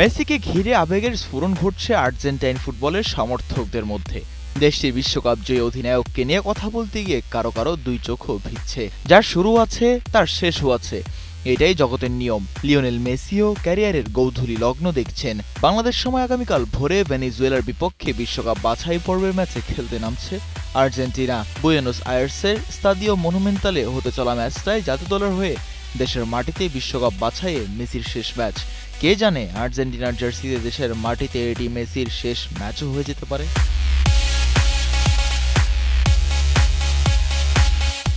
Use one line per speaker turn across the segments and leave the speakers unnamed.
মেসিকে ঘিরে আবেগের স্ফুরণ ঘটছে আর্জেন্টাইন ফুটবলের সমর্থকদের মধ্যে। দেশটির বিশ্বকাপ জয়ী অধিনায়ককে নিয়ে কথা বলতে গিয়ে কারও কারও দুই চোখও ভিজছে। যার শুরু আছে, তার শেষও আছে। এটাই জগতের নিয়ম। লিওনেল মেসিও ক্যারিয়ারের গৌধুলি লগ্ন দেখছেন। বাংলাদেশ সময় আগামীকাল ভোরে ভেনিজুয়েলার বিপক্ষে বিশ্বকাপ বাছাই পর্বের ম্যাচে খেলতে নামছে আর্জেন্টিনা। বুয়েনোস আয়ার্সের স্তাদিও মনুমেন্টালে হতে চলা ম্যাচটায় জাতীয় দলের হয়ে দেশের মাটিতে বিশ্বকাপ বাছাইয়ে মেসির শেষ ম্যাচ। কে জানে আর্জেন্টিনার জার্সিতে দেশের মাটিতে এটি মেসির শেষ ম্যাচও হয়ে যেতে পারে।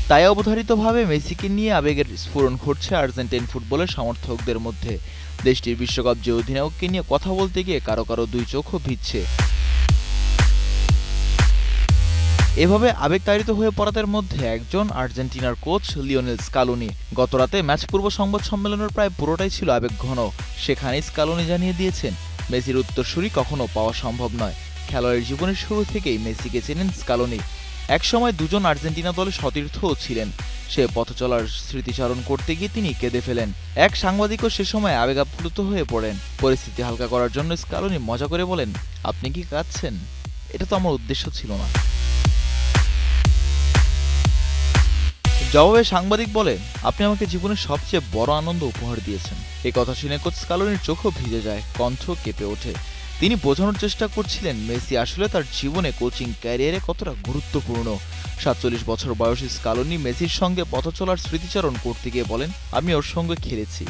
তাই অবধারিতভাবে মেসিকে নিয়ে আবেগের স্ফুরণ ঘটছে আর্জেন্টাইন ফুটবলের সমর্থকদের মধ্যে। দেশটির বিশ্বকাপ যে অধিনায়ককে নিয়ে কথা বলতে গিয়ে কারও কারও দুই চোখও ভিজছে। এভাবে আবেগতাড়িত হয়ে পড়াদের মধ্যে একজন আর্জেন্টিনার কোচ লিওনেল স্কালোনি। গতরাতে ম্যাচ পূর্ব সংবাদ সম্মেলনের প্রায় পুরোটাই ছিল আবেগঘন। সেখানেই স্কালোনি জানিয়ে দিয়েছেন, মেসির উত্তরসূরি কখনো পাওয়া সম্ভব নয়। খেলোয়াড়ের জীবনের শুরু থেকেই মেসিকে চেনেন স্কালোনি। একসময় দুজন আর্জেন্টিনা দলে সতীর্থও ছিলেন। সে পথ চলার স্মৃতিচারণ করতে গিয়ে তিনি কেঁদে ফেলেন। এক সাংবাদিকও সে সময় আবেগাপ্লুত হয়ে পড়েন। পরিস্থিতি হালকা করার জন্য স্কালোনি মজা করে বলেন, আপনি কি কাঁদছেন? এটা তো আমার উদ্দেশ্য ছিল না। জবাবে সাংবাদিক বলেন, আপনি আমাকে জীবনের সবচেয়ে বড় আনন্দ উপহার দিয়েছেন। এ কথা শুনে কোচ স্কালোনির চোখও ভিজে যায়, কণ্ঠ কেঁপে ওঠে। তিনি বোঝানোর চেষ্টা করছিলেন, মেসি আসলে তার জীবনে কোচিং ক্যারিয়ারে কতটা গুরুত্বপূর্ণ? সাতচল্লিশ বছর বয়সী স্কালোনি মেসির সঙ্গে পথ চলার স্মৃতিচারণ করতে গিয়ে বলেন, আমি ওর সঙ্গে খেলেছি।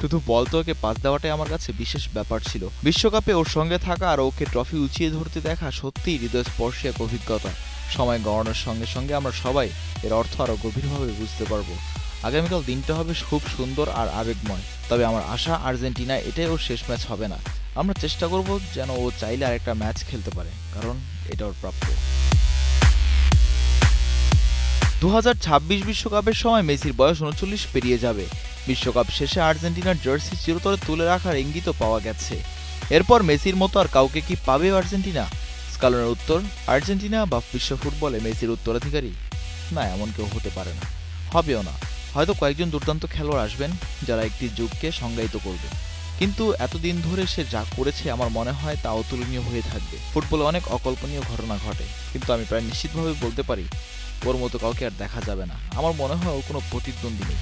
শুধু বল তো ওকে পাস দেওয়াটাই আমার কাছে বিশেষ ব্যাপার ছিল। বিশ্বকাপে ওর সঙ্গে থাকা আর ওকে ট্রফি উঁচিয়ে ধরতে দেখা সত্যিই হৃদয়স্পর্শী এক অভিজ্ঞতা। সময় গড়ানোর সঙ্গে সঙ্গে আমরা সবাই এর অর্থ আরও গভীরভাবে বুঝতে পারব। আগামীকাল দিনটা হবে খুব সুন্দর আর আবেগময়। তবে আমার আশা, আর্জেন্টিনা এটাই ওর শেষ ম্যাচ হবে না। আমরা চেষ্টা করব যেন ও চাইলে আরেকটা ম্যাচ খেলতে পারে, কারণ এটা ওর প্রাপ্য। দু বিশ্বকাপের সময় মেসির বয়স উনচল্লিশ পেরিয়ে যাবে। বিশ্বকাপ শেষে আর্জেন্টিনার জার্সি চিরতরে তুলে রাখার ইঙ্গিতও পাওয়া গেছে। এরপর মেসির মতো আর কাউকে কি পাবে আর্জেন্টিনা? স্কালনের উত্তর, আর্জেন্টিনা বা বিশ্ব ফুটবলে মেসির উত্তরাধিকারী? না, এমন কেউ হতে পারে না। হবেও না। হয়তো কয়েকজন দুর্দান্ত খেলোয়াড় আসবেন যারা একটি যুগকে সংজ্ঞায়িত করবে। কিন্তু এতদিন ধরে সে যা করেছে আমার মনে হয় তা অতুলনীয় হয়ে থাকবে। ফুটবলে অনেক অকল্পনীয় ঘটনা ঘটে, কিন্তু আমি প্রায় নিশ্চিতভাবে বলতে পারি, ওর মতো কাউকে আর দেখা যাবে না। আমার মনে হয় ও কোনো প্রতিদ্বন্দ্বী নেই।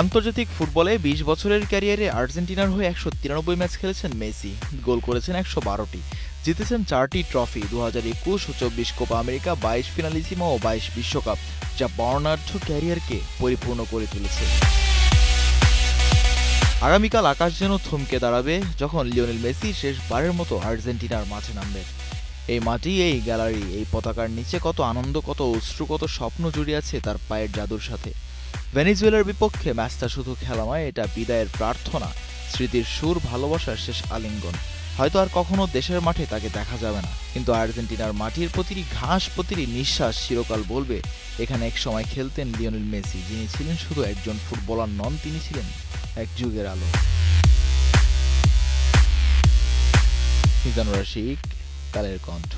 আন্তর্জাতিক ফুটবলে বিশ বছরের ক্যারিয়ারে আর্জেন্টিনার হয়ে একশো তিরানব্বই ম্যাচ খেলেছেন মেসি। গোল করেছেন একশো বারোটি। জিতেছেন চারটি ট্রফি দু হাজার একুশ ও চব্বিশ কোপা আমেরিকা, বাইশ ফিনালিসিমা ও বাইশ বিশ্বকাপ, যা বর্ণাঢ্য ক্যারিয়ারকে পরিপূর্ণ করে তুলেছে। আগামীকাল আকাশ যেন থমকে দাঁড়াবে, যখন লিওনেল মেসি শেষবারের মতো আর্জেন্টিনার মাঠে নামবে। এই মাটি, এই গ্যালারি, এই পতাকার নিচে কত আনন্দ, কত অশ্রু, কত স্বপ্ন জড়িয়ে আছে তার পায়ের জাদুর সাথে। ভেনিজুয়েলার বিপক্ষে ম্যাচটা শুধু খেলা নয়, এটা বিদায়ের প্রার্থনা, স্মৃতির সুর, ভালোবাসার শেষ আলিঙ্গন। হয়তো আর কখনো দেশের মাঠে তাকে দেখা যাবে না, কিন্তু আর্জেন্টিনার মাটির প্রতিটি ঘাস, প্রতিটি নিঃশ্বাস চিরকাল বলবে, এখানে এক সময় খেলতেন লিওনেল মেসি, যিনি ছিলেন শুধু একজন ফুটবলার নন, তিনি ছিলেন এক যুগের আলো। রশিক, কালের কণ্ঠ।